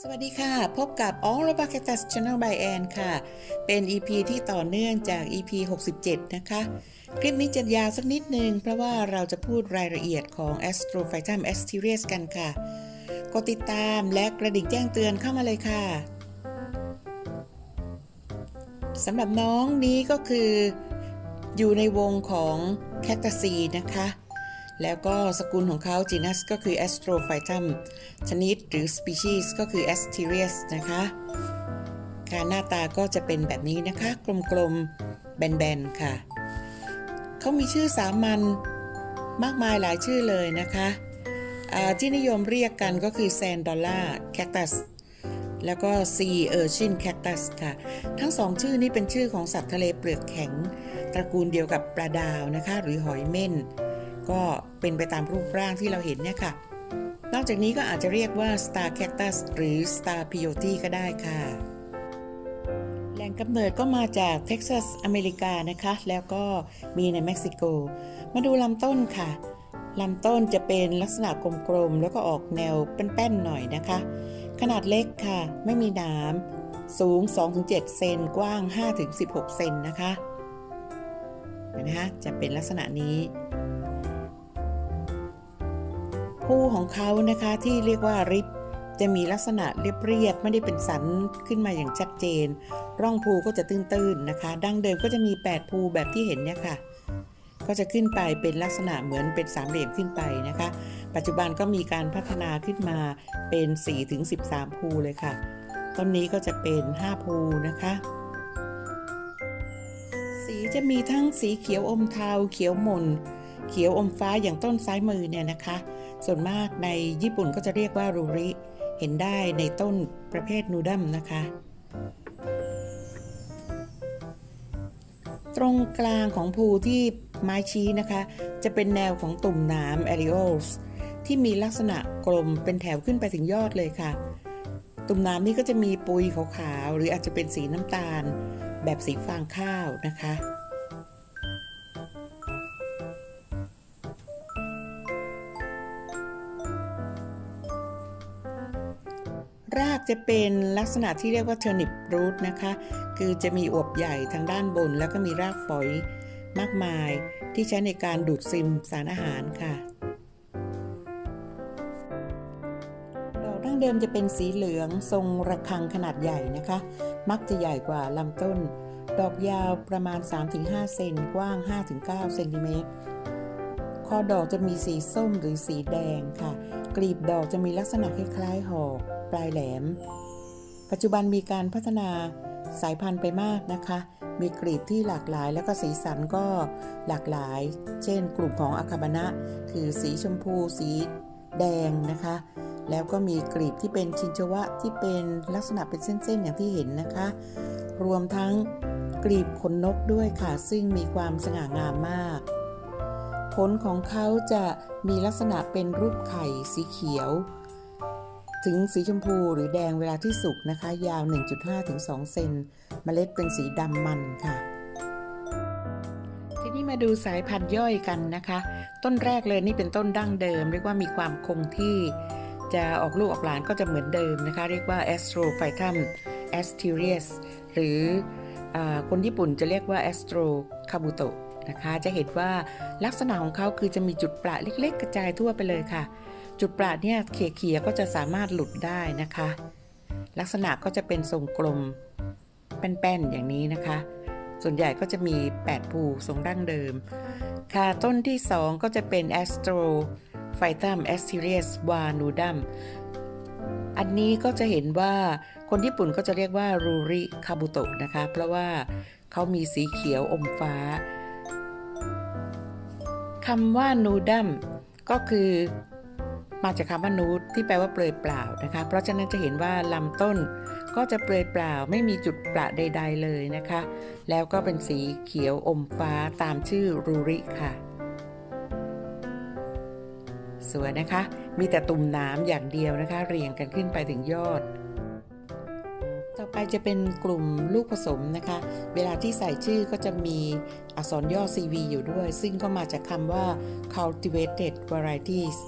สวัสดีค่ะ พบกับ All About Cactus Channel by Ann ค่ะ เป็น EP ที่ต่อเนื่องจาก EP 67 นะคะ คลิปนี้จะยาวสักนิดนึง เพราะว่าเราจะพูดรายละเอียดของ Astrophytum asterius กันค่ะ กดติดตามและกระดิ่งแจ้งเตือนเข้ามาเลยค่ะสำหรับน้องนี้ก็คือ อยู่ในวงของ Cactaceae นะคะ แล้วก็สกุลของเขา genus ก็คือ Astrophytum ชนิดหรือ species ก็คือ Asterias นะคะการหน้าตาก็จะเป็นแบบนี้นะคะ กลมๆ แบนๆ ค่ะ เขามีชื่อสามัญมากมายหลายชื่อเลยนะคะที่นิยมเรียกกันก็คือ Sand Dollar Cactus แล้วก็ Sea Urchin Cactus ค่ะ ทั้งสองชื่อนี้เป็นชื่อของสัตว์ทะเลเปลือกแข็ง ตระกูลเดียวกับปลาดาวนะคะ หรือหอยเม่น ก็เป็นไปตามรูปร่างที่เราเห็นเนี่ยค่ะ นอกจากนี้ก็อาจจะเรียกว่า Star Cactus หรือ Star p e o t e ก็ได้ค่ะ แหล่งกำเนิดก็มาจากเท็กซัสอเมริกานะคะ แล้วก็มีในเม็กซิโก มาดูลำต้นค่ะลำต้นจะเป็นลักษณะกลมๆ แล้วก็ออกแนวแป้นๆหน่อยนะคะ ขนาดเล็กค่ะ ไม่มีหนาม สูง 2-7 เซน กว้าง 5-16 เซนนะคะเห็นะคะ จะเป็นลักษณะนี้ ภูของเขานะคะที่เรียกว่าริบจะมีลักษณะเรียบๆไม่ได้เป็นสันขึ้นมาอย่างชัดเจน ร่องภูก็จะตื้นๆนะคะ ดั้งเดิมก็จะมี 8 ภูแบบที่เห็นเนี่ยค่ะ ก็จะขึ้นไปเป็นลักษณะเหมือนเป็นสามเหลี่ยมขึ้นไปนะคะ ปัจจุบันก็มีการพัฒนาขึ้นมาเป็น 4-13 ภูเลยค่ะ ต้นนี้ก็จะเป็น 5 ภูนะคะสีจะมีทั้งสีเขียวอมเทาเขียวหม่น เขียวอมฟ้าอย่างต้นซ้ายมือเนี่ยนะคะ ส่วนมากในญี่ปุ่นก็จะเรียกว่ารูริ เห็นได้ในต้นประเภทนูดัมนะคะ ตรงกลางของภูที่ไม้ชี้นะคะ จะเป็นแนวของตุ่มนาม areoles ที่มีลักษณะกลมเป็นแถวขึ้นไปถึงยอดเลยค่ะ ตุ่มนามนี้ก็จะมีปุยขาวๆหรืออาจจะเป็นสีน้ำตาล แบบสีฟางข้าวนะคะ รากจะเป็นลักษณะที่เรียกว่า turnip root นะคะ คือจะมีอวบใหญ่ทางด้านบน แล้วก็มีรากฝอยมากมายที่ใช้ในการดูดซึมสารอาหารค่ะดอกดั้งเดิมจะเป็นสีเหลืองทรงระฆังขนาดใหญ่นะคะ มักจะใหญ่กว่าลำต้น ดอกยาวประมาณ 3-5 เซนกว้าง 5-9 เซนติเมตรคอดอกจะมีสีส้มหรือสีแดงค่ะ กลีบดอกจะมีลักษณะคล้ายๆหอก ปลายแหลม ปัจจุบันมีการพัฒนาสายพันธุ์ไปมากนะคะ มีกลีบที่หลากหลายแล้วก็สีสันก็หลากหลาย เช่น กลุ่มของอาคาบานะคือสีชมพู สีแดงนะคะ แล้วก็มีกลีบที่เป็นชินชวะที่เป็นลักษณะเป็นเส้นๆอย่างที่เห็นนะคะ รวมทั้งกลีบขนนกด้วยค่ะ ซึ่งมีความสง่างามมาก ผลของเขาจะมีลักษณะเป็นรูปไข่สีเขียว ถึงสีชมพูหรือแดงเวลาที่สุกนะคะ ยาว 1.5 ถึง 2 เซนเมล็ดเป็นสีดำมันค่ะ ทีนี้มาดูสายพันธุ์ย่อยกันนะคะ ต้นแรกเลยนี่เป็นต้นดั้งเดิม เรียกว่ามีความคงที่ จะออกลูกออกหลานก็จะเหมือนเดิมนะคะ เรียกว่า Astrophytum asterias หรืออคนญี่ปุ่นจะเรียกว่า Astro kabuto นะคะ จะเห็นว่าลักษณะของเขาคือจะมีจุดประเล็กๆ กระจายทั่วไปเลยค่ะ จุดประเนี่ยเขี่ยๆก็จะสามารถหลุดได้นะคะ ลักษณะก็จะเป็นทรงกลมแป้นๆอย่างนี้นะคะ ส่วนใหญ่ก็จะมี 8 ภูทรงดั้งเดิม ค่ะต้นที่ 2 ก็จะเป็น Astrophytum asterias vanudum อันนี้ก็จะเห็นว่าคนญี่ปุ่นก็จะเรียกว่ารูริคาบุโตะนะคะ เพราะว่าเขามีสีเขียวอมฟ้าคำว่านูดัมก็คือ มาจากคำว่านูดที่แปลว่าเปลือยเปล่านะคะ เพราะฉะนั้นจะเห็นว่าลำต้นก็จะเปลือยเปล่าไม่มีจุดประใด ๆ เลยนะคะ แล้วก็เป็นสีเขียวอมฟ้าตามชื่อรูริค่ะ สวยนะคะ มีแต่ตุ่มน้ำอย่างเดียวนะคะ เรียงกันขึ้นไปถึงยอด ต่อไปจะเป็นกลุ่มลูกผสมนะคะ เวลาที่ใส่ชื่อก็จะมีอักษรย่อ CV อยู่ด้วย ซึ่งก็มาจากคำว่า cultivated varieties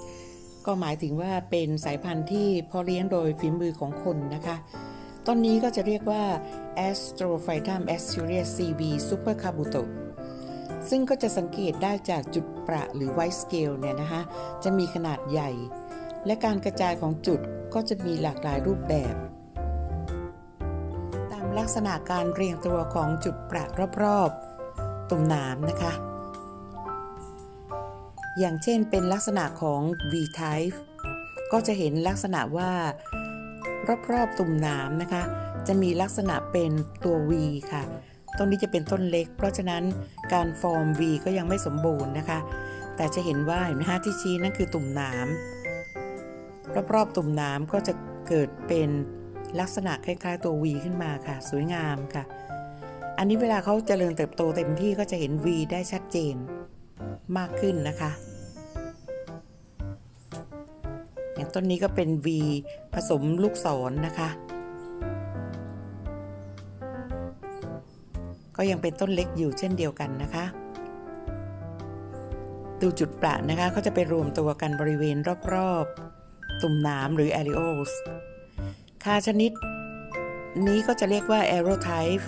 ก็หมายถึงว่าเป็นสายพันธุ์ที่เพาะเลี้ยงโดยฝีมือของคนนะคะ ต้นนี้ก็จะเรียกว่า Astrophytum asturias CV super cabuto ซึ่งก็จะสังเกตได้จากจุดประหรือ white scale เนี่ยนะคะ จะมีขนาดใหญ่ และการกระจายของจุดก็จะมีหลากหลายรูปแบบ ตามลักษณะการเรียงตัวของจุดประรอบๆตุ่มนามนะคะ อย่างเช่นเป็นลักษณะของ V-type ก็จะเห็นลักษณะว่ารอบๆตุ่มนามนะคะ จะมีลักษณะเป็นตัว V ค่ะ ต้นนี้จะเป็นต้นเล็ก เพราะฉะนั้นการฟอร์ม V ก็ยังไม่สมบูรณ์นะคะ แต่จะเห็นว่าเห็นไหมฮะที่ชี้นั่นคือตุ่มนามรอบๆตุ่มนามก็จะเกิดเป็นลักษณะคล้ายๆตัว V ขึ้นมาค่ะ สวยงามค่ะ อันนี้เวลาเขาเจริญเติบโตเต็มที่ก็จะเห็น V ได้ชัดเจน มากขึ้นนะคะ อย่างต้นนี้ก็เป็น V ผสมลูกศรนนะคะ ก็ยังเป็นต้นเล็กอยู่เช่นเดียวกันนะคะ ดูจุดประนะคะเขาจะไปรวมตัวกันบริเวณรอบๆ ตุ่มน้ำหรือ areoles คาชนิด นี้ก็จะเรียกว่า aerotype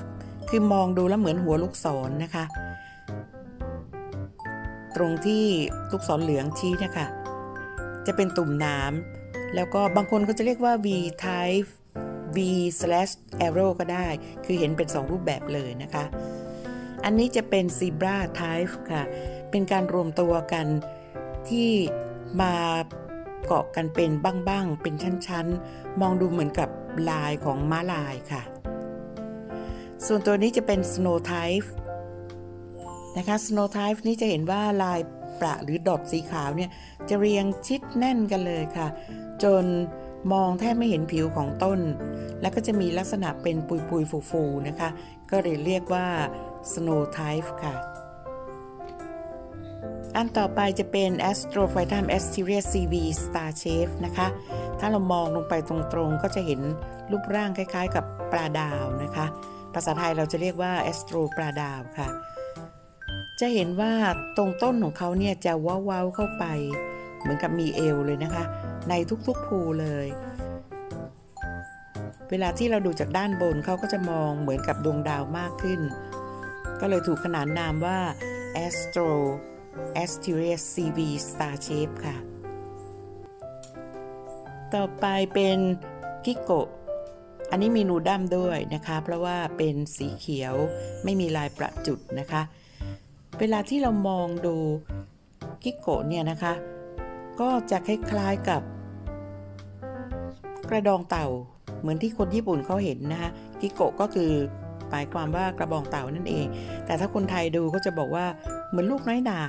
คือมองดูแล้วเหมือนหัวลูกศรนนะคะ ตรงที่ลูกศรเหลืองชี้เนะคะ จะเป็นตุ่มน้ำแล้วก็บางคนก็จะเรียกว่า V type V slash arrow ก็ได้ คือเห็นเป็น 2 รูปแบบเลยนะคะ อันนี้จะเป็น zebra type ค่ะ เป็นการรวมตัวกันที่มาเกาะกันเป็นบ้างๆ เป็นชั้นๆ มองดูเหมือนกับลายของม้าลายค่ะ ส่วนตัวนี้จะเป็น snow type นะคะ snow type นี้จะเห็นว่าลายประหรือดอทสีขาวเนี่ยจะเรียงชิดแน่นกันเลยค่ะ จนมองแทบไม่เห็นผิวของต้น แล้วก็จะมีลักษณะเป็นปุยปุยฟูๆนะคะ ก็เลยเรียกว่า snow type ค่ะอันต่อไปจะเป็น Astrophytum asterias CV star shape นะคะ ถ้าเรามองลงไปตรงๆ ก็จะเห็นรูปร่างคล้ายๆ กับปลาดาวนะคะ ภาษาไทยเราจะเรียกว่า astro ปลาดาวค่ะ จะเห็นว่าตรงต้นของเขาเนี่ยจะว้าๆเข้าไป เหมือนกับมีเอวเลยนะคะ ในทุกๆภูเลย เวลาที่เราดูจากด้านบนเขาก็จะมองเหมือนกับดวงดาวมากขึ้น ก็เลยถูกขนานนามว่า Astro Asterias CV Star Shape ค่ะ ต่อไปเป็นกิโกะอันนี้มีนูดัมด้วยนะคะ เพราะว่าเป็นสีเขียวไม่มีลายประจุดนะคะ เวลาที่เรามองดูกิโกะเนี่ยนะคะ ก็จะคล้ายๆกับ กระดองเต่า เหมือนที่คนญี่ปุ่นเขาเห็นนะคะกิโกะก็คือหมายความว่ากระบองเต่านั่นเอง แต่ถ้าคนไทยดูก็จะบอกว่าเหมือนลูกน้อยนา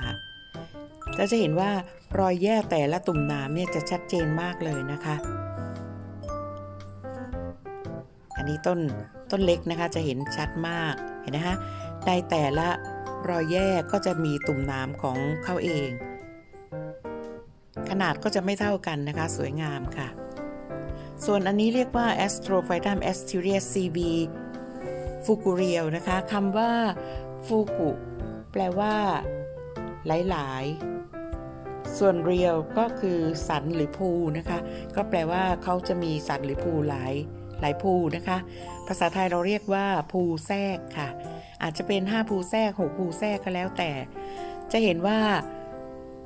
เราจะเห็นว่ารอยแย่แต่ละตุ่มน้ำเนี่ยจะชัดเจนมากเลยนะคะ อันนี้ต้นต้นเล็กนะคะจะเห็นชัดมากเห็นนะคะในแต่ละ รอยแยกก็จะมีตุ่มน้ำของเขาเอง ขนาดก็จะไม่เท่ากันนะคะ สวยงามค่ะ ส่วนอันนี้เรียกว่า Astrophytum asterias CV f u g u r i a l นะคะคำว่าฟูกุแปลว่า หลาย ๆ ส่วน real ก็คือสันหรือภูนะคะ ก็แปลว่าเขาจะมีสันหรือภูหลายหลายภูนะคะ ภาษาไทยเราเรียกว่าภูแทรกค่ะ อาจจะเป็น 5 ภูแทรก 6 ภูแทรกก็แล้วแต่ จะเห็นว่า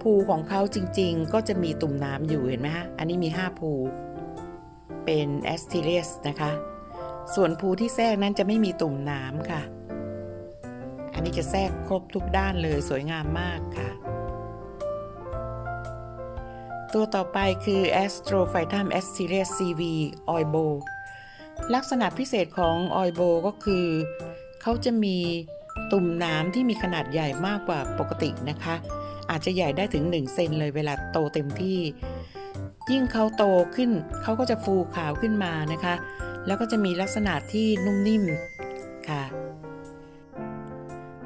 ภูของเขาจริงๆ ก็จะมีตุ่มน้ำอยู่เห็นไหมฮะ อันนี้มี 5 ภูเป็น a s t e r i a s นะคะ ส่วนภูที่แทรกนั้นจะไม่มีตุ่มน้ำค่ะ อันนี้จะแทรกครบทุกด้านเลยสวยงามมากค่ะ ตัวต่อไปคือ Astrophytum asterias CV oibo ลักษณะพิเศษของ oibo ก็คือ เขาจะมีตุ่มน้ำที่มีขนาดใหญ่มากกว่าปกตินะคะ อาจจะใหญ่ได้ถึง 1 เซนเลยเวลาโตเต็มที่ ยิ่งเขาโตขึ้นเขาก็จะฟูขาวขึ้นมานะคะ แล้วก็จะมีลักษณะที่นุ่มนิ่มค่ะ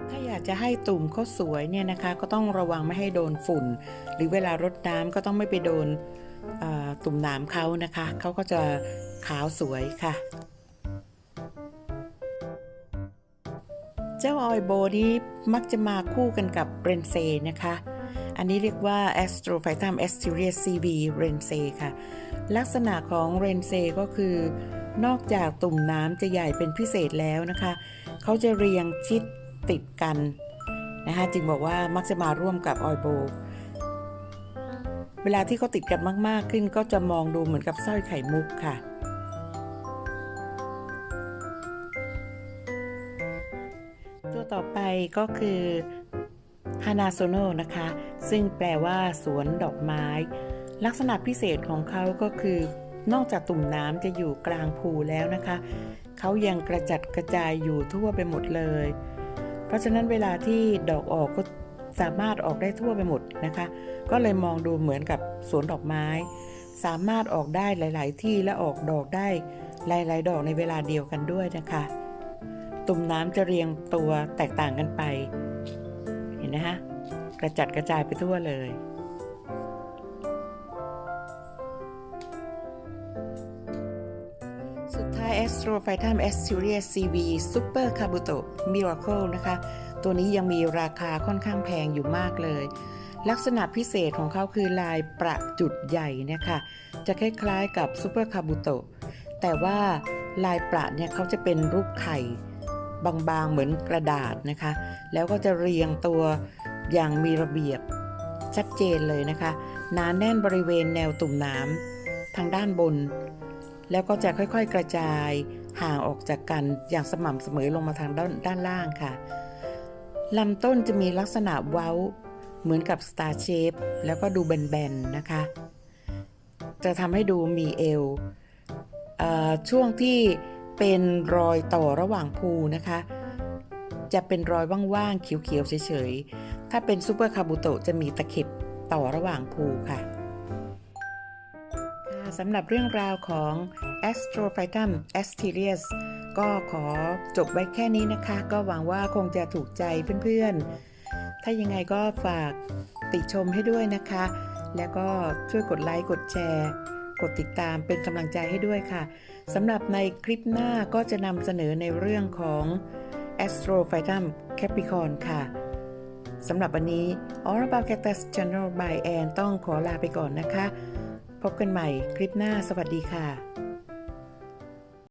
ถ้าอยากจะให้ตุ่มเขาสวยเนี่ยนะคะ ก็ต้องระวังไม่ให้โดนฝุ่น หรือเวลารดน้ำก็ต้องไม่ไปโดนตุ่มน้ำเขานะคะ เขาก็จะขาวสวยค่ะ เจ้าออยโบนี้มักจะมาคู่กันกับเรนเซนะคะ อันนี้เรียกว่า Astrophytum Asterias CV r e n s e ค่ะ ลักษณะของ r e n s e ก็คือนอกจากตุ่มน้ำจะใหญ่เป็นพิเศษแล้วนะคะ เขาจะเรียงชิดติดกันนะคะจึงบอกว่ามักจะมาร่วมกับออยโบ เวลาที่เขาติดกันมาก ๆ ขึ้นก็จะมองดูเหมือนกับสร้อยไข่มุกค่ะ ก็คือฮานาโซโนนะคะ ซึ่งแปลว่าสวนดอกไม้ ลักษณะพิเศษของเขาก็คือ นอกจากตุ่มน้ำจะอยู่กลางภูแล้วนะคะ เขายังกระจัดกระจายอยู่ทั่วไปหมดเลย เพราะฉะนั้นเวลาที่ดอกออกก็สามารถออกได้ทั่วไปหมดนะคะ ก็เลยมองดูเหมือนกับสวนดอกไม้ สามารถออกได้หลาย ๆ ที่และออกดอกได้หลาย ๆ ดอกในเวลาเดียวกันด้วยนะคะ ตุ่มน้ำจะเรียงตัวแตกต่างกันไป เห็นนะฮะกระจัดกระจายไปทั่วเลย สุดท้าย Astrophytum Asturias CV Super Kabuto Miracle นะคะ ตัวนี้ยังมีราคาค่อนข้างแพงอยู่มากเลย ลักษณะพิเศษของเขาคือลายประจุดใหญ่เนี่ยค่ะจะคล้ายๆกับ Super Kabuto แต่ว่าลายประเนี่ยเขาจะเป็นรูปไข่ บางๆเหมือนกระดาษนะคะ แล้วก็จะเรียงตัวอย่างมีระเบียบชัดเจนเลยนะคะหนาแน่นบริเวณแนวตุ่มน้ำทางด้านบน แล้วก็จะค่อยๆกระจายห่างออกจากกันอย่างสม่ำเสมอลงมาทางด้านด้านล่างค่ะลำต้นจะมีลักษณะเว้าเหมือนกับ Star Shape แล้วก็ดูแบนๆนะคะ จะทำให้ดูมีเอวเอช่วงที่ เป็นรอยต่อระหว่างภูนะคะ จะเป็นรอยว่างๆเขียวๆเฉยๆ ถ้าเป็นซูเปอร์คาบุโตะจะมีตะเข็บต่อระหว่างภูค่ะสำหรับเรื่องราวของ Astrophytum Asterias ก็ขอจบไว้แค่นี้นะคะ ก็หวังว่าคงจะถูกใจเพื่อนๆ ถ้ายังไงก็ฝากติชมให้ด้วยนะคะ แล้วก็ช่วยกดไลค์ กดแชร์ กดติดตามเป็นกำลังใจให้ด้วยค่ะ สำหรับในคลิปหน้าก็จะนำเสนอในเรื่องของ Astrophytum Capricorn ค่ะ สำหรับวันนี้ All About Cactus Channel by Ann ต้องขอลาไปก่อนนะคะ พบกันใหม่คลิปหน้าสวัสดีค่ะ